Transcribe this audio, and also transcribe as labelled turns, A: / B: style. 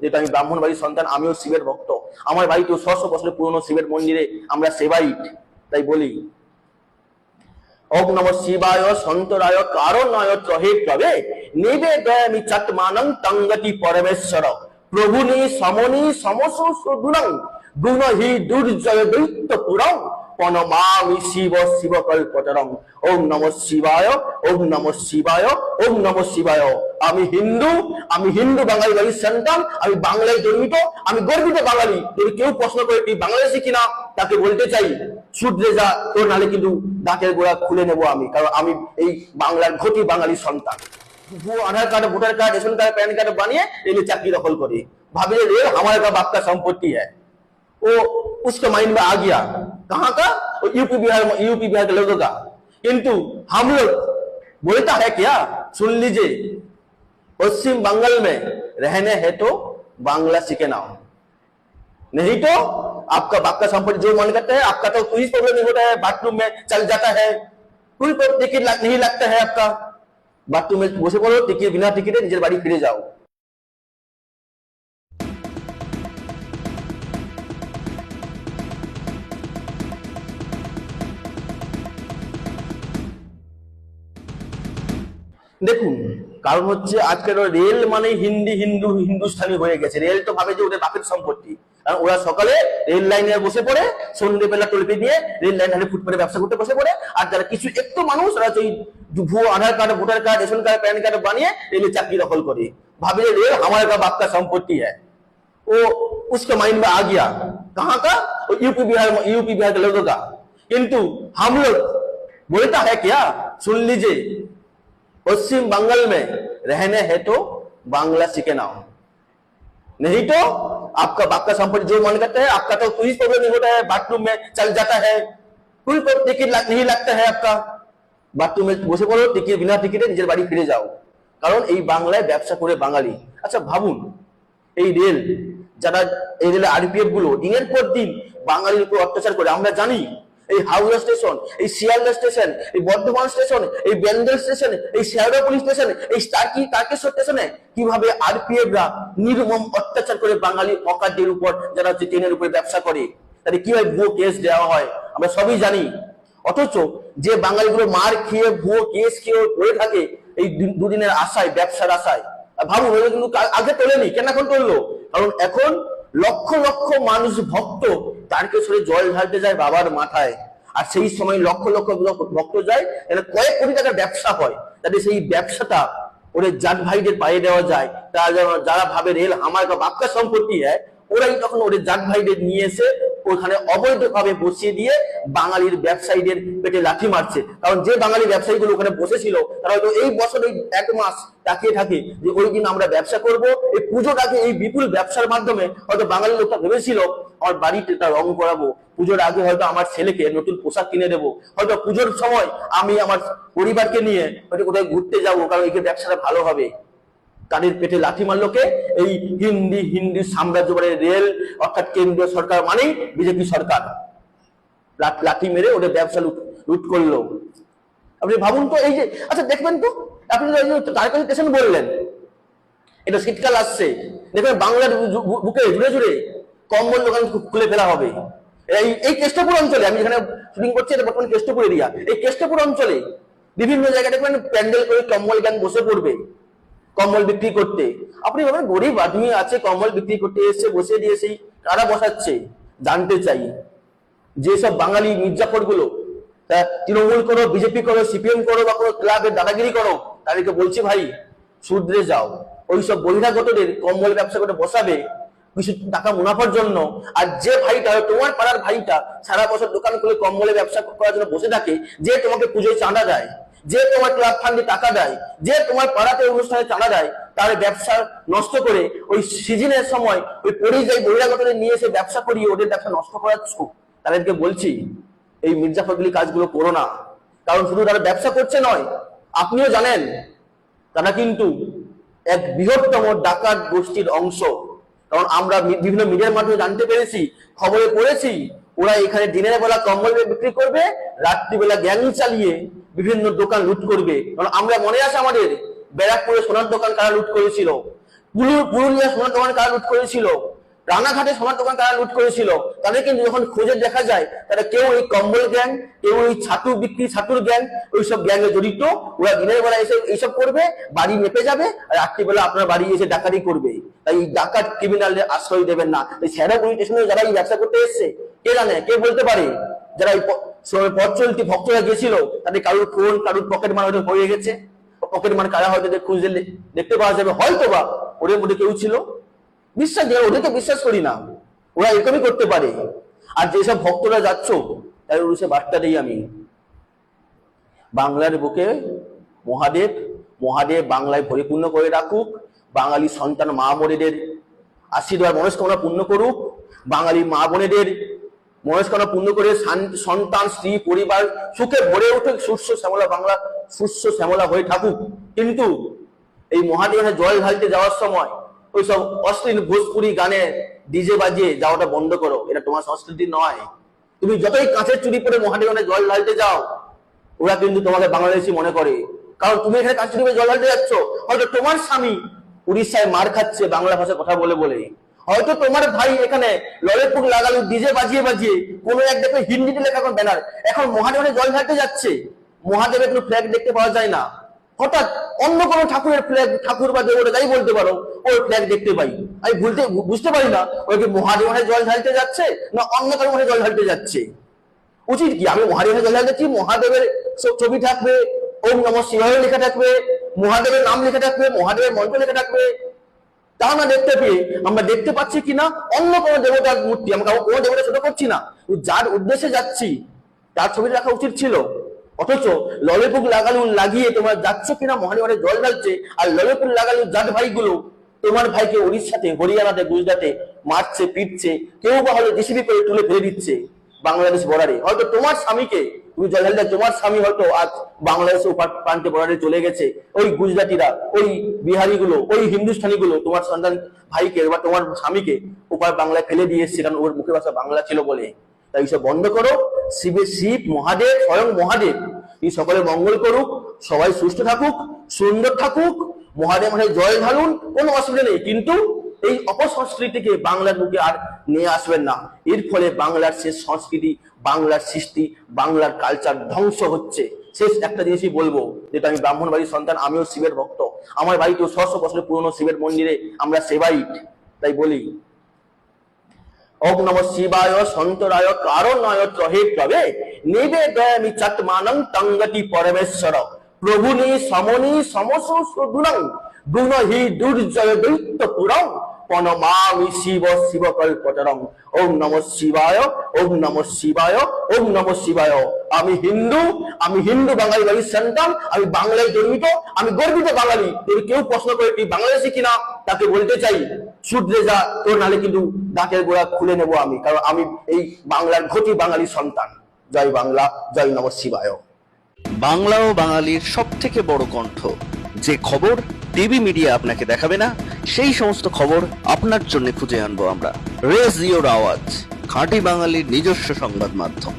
A: যেহেতু আমি ব্রাহ্মণ বাড়ির সন্তান, আমিও শিবের ভক্ত। আমার বাড়িতেও ছশো বছরের পুরনো শিবের মন্দিরে আমরা সেবাইট তাই বলি। ওম নম শিবায় সন্তরায় কারণায় প্রভে পরমেশ্বর। প্রভুনি সমনি সমস দুর্জয় দৈত্য পুরং প্রণমামি শিব শিব কল্পতরং ওম নম শিবায়, ওম নম শিবায়, ওম নম শিবায়। আমি হিন্দু আমি হিন্দু বাঙালি বাড়ির সন্তান, আমি বাংলায় জন্মিত, আমি গর্বিত বাঙালি। যদি কেউ প্রশ্ন করে, তুই বাংলাদেশি কিনা? তাকে বলতে চাই শুধরে যা, তোর নালে কিন্তু দাঁতের গোড়া খুলে নেব আমি, কারণ আমি এই বাংলার ঘটি বাঙালি সন্তান। Aadhaar card, voter card, ration card, PAN card বানিয়ে এলে চাকরি দখল করে। ভাবি রে, আমার একটা বাক্যা সম্পত্তি হ্যাঁ वो उसका माइंड में आ गया। कहाँ का? यूपी बिहार यूपी बिहार के लोगों का। किंतु हम लोग बोलता है क्या? सुन लीजिए। पश्चिम बंगाल में रहने है तो बांग्ला सीखे ना। नहीं तो आपका बाप का संपत्ति जो मन करता है, आपका तो कोई प्रॉब्लम नहीं होता है। बाथरूम में चल जाता है। कोई टिकट नहीं लगता है आपका। बाथरूम में बसे टिकट बिना टिकटे निजे बाड़ी फिरे जाओ। দেখুন কারণ হচ্ছে আজকের রেল মানে হিন্দি হিন্দু হিন্দুস্তানি হয়ে গেছে রেল তো ভাবে যে ওদের বাপের সম্পত্তি কারণ ওরা সকালে রেল লাইনে বসে পড়ে সন্ধ্যেবেলা টলপি নিয়ে রেল লাইন হাতে ফুটপাতে ব্যবসা করতে বসে পড়ে আর যারা কিছু একটু মানুষ ওরা ওই ভুয়ো Aadhaar card voter card ration card PAN card বানিয়ে রেলে চাকরি দখল করে भाभी रेल हमारे का बाप का संपत्ति है वो उसका माइंड में आ गया कहाँ का वो यूपी बिहार यूपी बिहार के लोगों का किंतु हम लोग बोलता है क्या सुन लीजिए पश्चिम बंगाल में रहने है तो बांग्ला सीखे ना नहीं तो आपका बाप का संपत्ति जो मन करता है आपका तो कोई प्रॉब्लम नहीं होता है बाथरूम में चल जाता है कोई टिकट लग, नहीं लगता है आपका বাথরুম में বসে পড়ো টিকিট বিনা টিকিটে নিজের বাড়ি ফিরে যাও কারণ এই বাংলায় ব্যবসা করে বাঙালি আচ্ছা ভাবুন এই রেল যারা এই রেলের আরপিএফ গুলো দিনের পর দিন বাঙালির উপর অত্যাচার করে আমরা জানি এই হাওড়া স্টেশন, এই শিয়ালদা স্টেশন, এই বর্ধমান স্টেশন, এই বেন্দেল স্টেশন, এই শেয়ারা পুলিশ স্টেশন, এই স্টার্কি তারকেশ্বর স্টেশনে? কীভাবে আরপিএফ রা নির্মম অত্যাচার করে বাঙালি অকারদের উপর যারা হচ্ছে ট্রেনের উপরে ব্যবসা করে, তাদের কীভাবে ভুয়ো কেস দেওয়া হয়, আমরা সবই জানি। অথচ যে বাঙালিগুলো মার খেয়ে, ভুয়ো কেস খেয়ে পড়ে থাকে, এই দুদিনের আশায়, ব্যবসার আশায়। ভাবুন, ওরা কিন্তু আগে তোলেনি, কেন এখন তুললো? কারণ এখন লক্ষ লক্ষ মানুষ ভক্ত তারকেশ্বরে জল ঢালতে যায় বাবার মাথায়। আর সেই সময় লক্ষ লক্ষ লোক- ভক্ত যায় এটা কয়েক কোটি টাকার ব্যবসা হয়। তাদের সেই ব্যবসাটা ওদের জাত ভাইদের পায়ে দেওয়া যায়। তারা যারা ভাবে রেল আমার বা বাপকা সম্পত্তি হয় ওরাই তখন ওদের জাত ভাইদের নিয়ে এসে ওখানে অবৈধভাবে বসিয়ে দিয়ে বাঙালির ব্যবসায়ীদের পেটে লাঠি মারছে। কারণ যে বাঙালি ব্যবসায়ীগুলো ওখানে বসেছিল, তারা হয়তো এই বছর এই এক মাস তাকিয়ে থাকে যে ওই দিন আমরা ব্যবসা করব। এই পুজোটাকে এই বিপুল ব্যবসার মাধ্যমে হয়তো বাঙালি লোকটা ভেবেছিল আমার বাড়িতে তার রং করাবো। পুজোর আগে হয়তো আমার ছেলেকে নতুন পোশাক কিনে দেবো। হয়তো পুজোর সময় আমি আমার পরিবারকে নিয়ে হয়তো কোথায় ঘুরতে যাব, কারণ এই ব্যবসাটা ভালো হবে। তাদের পেটে লাঠি মারলো কে? এই হিন্দি হিন্দি সাম্রাজ্যবাদের রেল, অর্থাৎ কেন্দ্রীয় সরকার মানেই বিজেপি সরকার। লাঠি মেরে ওদের ব্যবসা লুট লুট করল। আপনি ভাবুন তো, এই যে আচ্ছা দেখবেন তো, আপনি তারকালি স্টেশন বললেন। এটা শীতকাল আসছে। দেখবেন বাংলার বুকে জুড়ে জুড়ে কম্বল দোকান খুলে ফেলা হবে। এই এই কেষ্টপুর অঞ্চলে, আমি যেখানে শুটিং করছি, এটা বর্তমানে কেষ্টপুর এরিয়া এই কেষ্টপুর অঞ্চলে বিভিন্ন জায়গায় দেখবেন প্যান্ডেল করে কম্বল গ্যাং বসে পড়বে, কম্বল বিক্রি করতে। আপনি ভাবেন, গরিব আদমি আছে, কম্বল বিক্রি করতে এসে বসে দিয়েছি কারা বসাচ্ছে? জানতে চাই। যেসব বাঙালি মির্জাফরগুলো তৃণমূল করো, বিজেপি করো, সিপিএম করো বা কোনো ক্লাবের দাদাগিরি করো, তাদেরকে বলছি ভাই শুধরে যাও। ওইসব বহিরাগতদের কম্বল ব্যবসা করে বসাবে কিছু টাকা মুনাফার জন্য আর যে ভাইটা তোমার পাড়ার ভাইটা সারা বছর দোকান খুলে কম্বলে ব্যবসা করার জন্য বসে থাকে, যে তোমাকে পুজোয় চাঁদা দেয়, যে তোমার ক্লাব ফান্ডে টাকা দেয়, যে তোমার পাড়াতে অনুষ্ঠানে চাঁদা দেয়, তার ব্যবসা নষ্ট করে ওই সিজনের সময় ওই পরিযায়ী বহিরাগতদের নিয়ে এসে ব্যবসা করিয়ে ওদের ব্যবসা নষ্ট করাচ্ছ তাদেরকে বলছি, এই মির্জাফরগুলি কাজগুলো করো না। কারণ শুধু তারা ব্যবসা করছে নয়, আপনিও জানেন, তারা কিন্তু এক বৃহত্তম ডাকাত গোষ্ঠীর অংশ। কারণ আমরা বিভিন্ন মিডিয়ার মাধ্যমে জানতে পেরেছি, খবরে পড়েছি, ওরা এখানে দিনের বেলা কম্বল বিক্রি করবে, রাত্রিবেলা গ্যাং চালিয়ে বিভিন্ন দোকান লুট করবে। কারণ আমরা মনে আছে আমাদের, ব্যারাকপুরে সোনার দোকান কারা লুট করেছিল? পুরু- পুরুলিয়া সোনার দোকান কারা লুট করেছিল? রানাঘাটে সোনার দোকান কারা লুট করেছিল? তাদের কিন্তু যখন খোঁজে দেখা যায়, তারা কেউ এই কম্বল গ্যাং, কেউ এই ছাতু বিক্রি, ছাতুর গ্যাং ওইসব গ্যাংয়ে জড়িত। ওরা দিনের বেলা এসে এইসব করবে, বাড়ি মেপে যাবে, আর রাত্রিবেলা আপনার বাড়ি এসে ডাকাতি করবে। তাই ডাকাত ক্রিমিনালদের আশ্রয় দেবেন না। এই স্যারা পুলিশ স্টেশনে যারা এই ব্যবসা করতে এসছে, কে জানে, কে বলতে পারে? যারা এই পথ চলতি ভক্তরা গেছিল, তাদের কারুর ফোন কারুর পকেট মার হয়তো হয়ে গেছে। পকেট মার কারা হয়তো খুঁজে দেখতে পাওয়া যাবে হয়তো বা ওদের মধ্যে কেউ ছিল। বিশ্বাস দেয় ওদেরকে বিশ্বাস করি না। ওরা এরকমই করতে পারে। আর যেসব ভক্তরা যাচ্ছ তাই ওর বার্তা দিই আমি। বাংলার বুকে মহাদেব মহাদেব বাংলায় পরিপূর্ণ করে রাখুক। বাঙালি সন্তান মা বোনেদের আশীর্বাদ, মনস্কামনা পূর্ণ করুক। বাঙালি মা বোনেদের মনস্কামনা পূর্ণ করে সন্তান, স্ত্রী, পরিবার, সুখে ভরে উঠুক। শস্য শ্যামলা বাংলা শস্য শ্যামলা হয়ে থাকুক। কিন্তু এই মহাদেবের জল ঢালতে যাওয়ার সময় ওই সব অশ্লীল ভোজপুরি গানে ডিজে বাজিয়ে যাওয়াটা বন্ধ করো। এটা তোমার সংস্কৃতি নয়। তুমি যতই কাঁচের চুরি পরে মহাদেবের জল ঢালতে যাও, ওরা কিন্তু তোমাকে বাংলাদেশি মনে করে। কারণ তুমি এখানে কাঁচের চুরি জল ঢালতে যাচ্ছ। হয়তো তোমার স্বামী উড়িষ্যায় মার খাচ্ছে, বাংলা ভাষায় কথা বলে বলে। হয়তো তোমার ভাই এখানে ললিতপুর লাগালো ডিজে বাজিয়ে বাজিয়ে কোনো এক দেখবে হিন্দিতে লেখা কোনো ব্যানার এখন মহাদেবের জল ঢালতে যাচ্ছে। মহাদেবের কোনো ফ্ল্যাগ দেখতে পাওয়া যায় না। হঠাৎ অন্য কোনো ঠাকুরের ফ্ল্যাগ ঠাকুর বা দেবতা যাই বলতে পারো ওই ফ্ল্যাগ দেখতে পাই। আমি বলতে বুঝতে পারি না ওই কি মহাদেবের জল ঢালতে যাচ্ছে না অন্য কারও মনে জল ঢালতে যাচ্ছে? উচিত কি? আমি মহাদেবের জল ঢালতে মহাদেবের ছবি থাকবে, ওম নম শিবায় লেখা থাকবে মহাদেবের নাম লেখা থাকবে, মহাদেবের মন্ত্র লেখা থাকবে। তা না দেখতে পেয়ে, আমরা দেখতে পাচ্ছি কিনা, অন্য কোনো দেবতার মূর্তি, আমরা কোনো দেবতা ছোট করছি না। যার উদ্দেশ্যে যাচ্ছি, তার ছবি রাখা উচিত ছিল। অথচ ললিপুর লাগালু লাগিয়ে তোমার যাচ্ছ কিনা, মহাদেবের জল ঢালছে, আর ললিপুর লাগালু জাট ভাইগুলো তোমার ভাইকে উড়িষ্যাতে হরিয়ানাতে গুজরাটে মারছে, পিটছে, কেউ বা হলে জেসিবি করে তুলে ফেলে দিচ্ছে। বাংলাদেশ বর্ডারে হয়তো তোমার স্বামীকে, তুমি তোমার স্বামী হয়তো আজ বাংলাদেশে প্রান্তে বর্ডারে চলে গেছে। ওই গুজরাটিরা, ওই বিহারিগুলো, ওই হিন্দুস্থানি গুলো তোমার সন্তান ভাইকে বা তোমার স্বামীকে উপার বাংলায় ফেলে দিয়ে কারণ ওর মুখে ভাষা বাংলা ছিল বলে। তাই সব বন্ধ করো। শিবে, শিব, মহাদেব, স্বয়ং মহাদেব, এই সকলে মঙ্গল করুক, সবাই সুস্থ থাকুক, সুন্দর থাকুক, মহাদেব মানে জয় ঢালুন, কোনো অসুবিধা নেই। কিন্তু এই অপসংস্কৃতিকে বাংলার বুকে আর নিয়ে আসবেন না। এর ফলে বাংলার শেষ সংস্কৃতি, বাংলার সৃষ্টি, বাংলার কালচার ধ্বংস হচ্ছে। শেষ একটা জিনিসই বলব, যেটা আমি ব্রাহ্মণ বাড়ির সন্তান, আমিও শিবের ভক্ত। আমার বাড়িতেও ছশো বছরের পুরনো শিবের মন্দিরে, আমরা সেবাই, তাই বলি। ওম নম শিবায় সন্তরায় কারণায় ত্রহে প্রভে নিবেদয়ামি চটমানং তঙ্গতি পরমেশ্বর। প্রভুনি সমনি সমস সুদুরং গুণহি দুর্জয় দৈত্য পুরং পনমামি শিব শিব কল্পতরং ওম নম শিবায়, ওম নম শিবায়, ওম নম শিবায়। আমি হিন্দু আমি হিন্দু বাঙালি বাড়ির সন্তান, আমি বাংলায় জন্মিত, আমি গর্বিত বাঙালি। যদি কেউ প্রশ্ন করে, তুই বাংলাদেশি কিনা? তাকে বলতে চাই শুধরে যা, তোর নালে কিন্তু দাঁতের গোড়া খুলে নেব আমি, কারণ আমি এই বাংলার ঘটি বাঙালি সন্তান। জয় বাংলা, জয় নম শিবায়।
B: বাংলা ও বাঙালির সব থেকে বড় কণ্ঠ। যে খবর টিভি মিডিয়া আপনাকে দেখাবে না সেই সমস্ত খবর আপনার জন্য খুঁজে আনব আমরা। রেজিওর আওয়াজ, খাঁটি বাঙালির নিজস্ব সংবাদ মাধ্যম।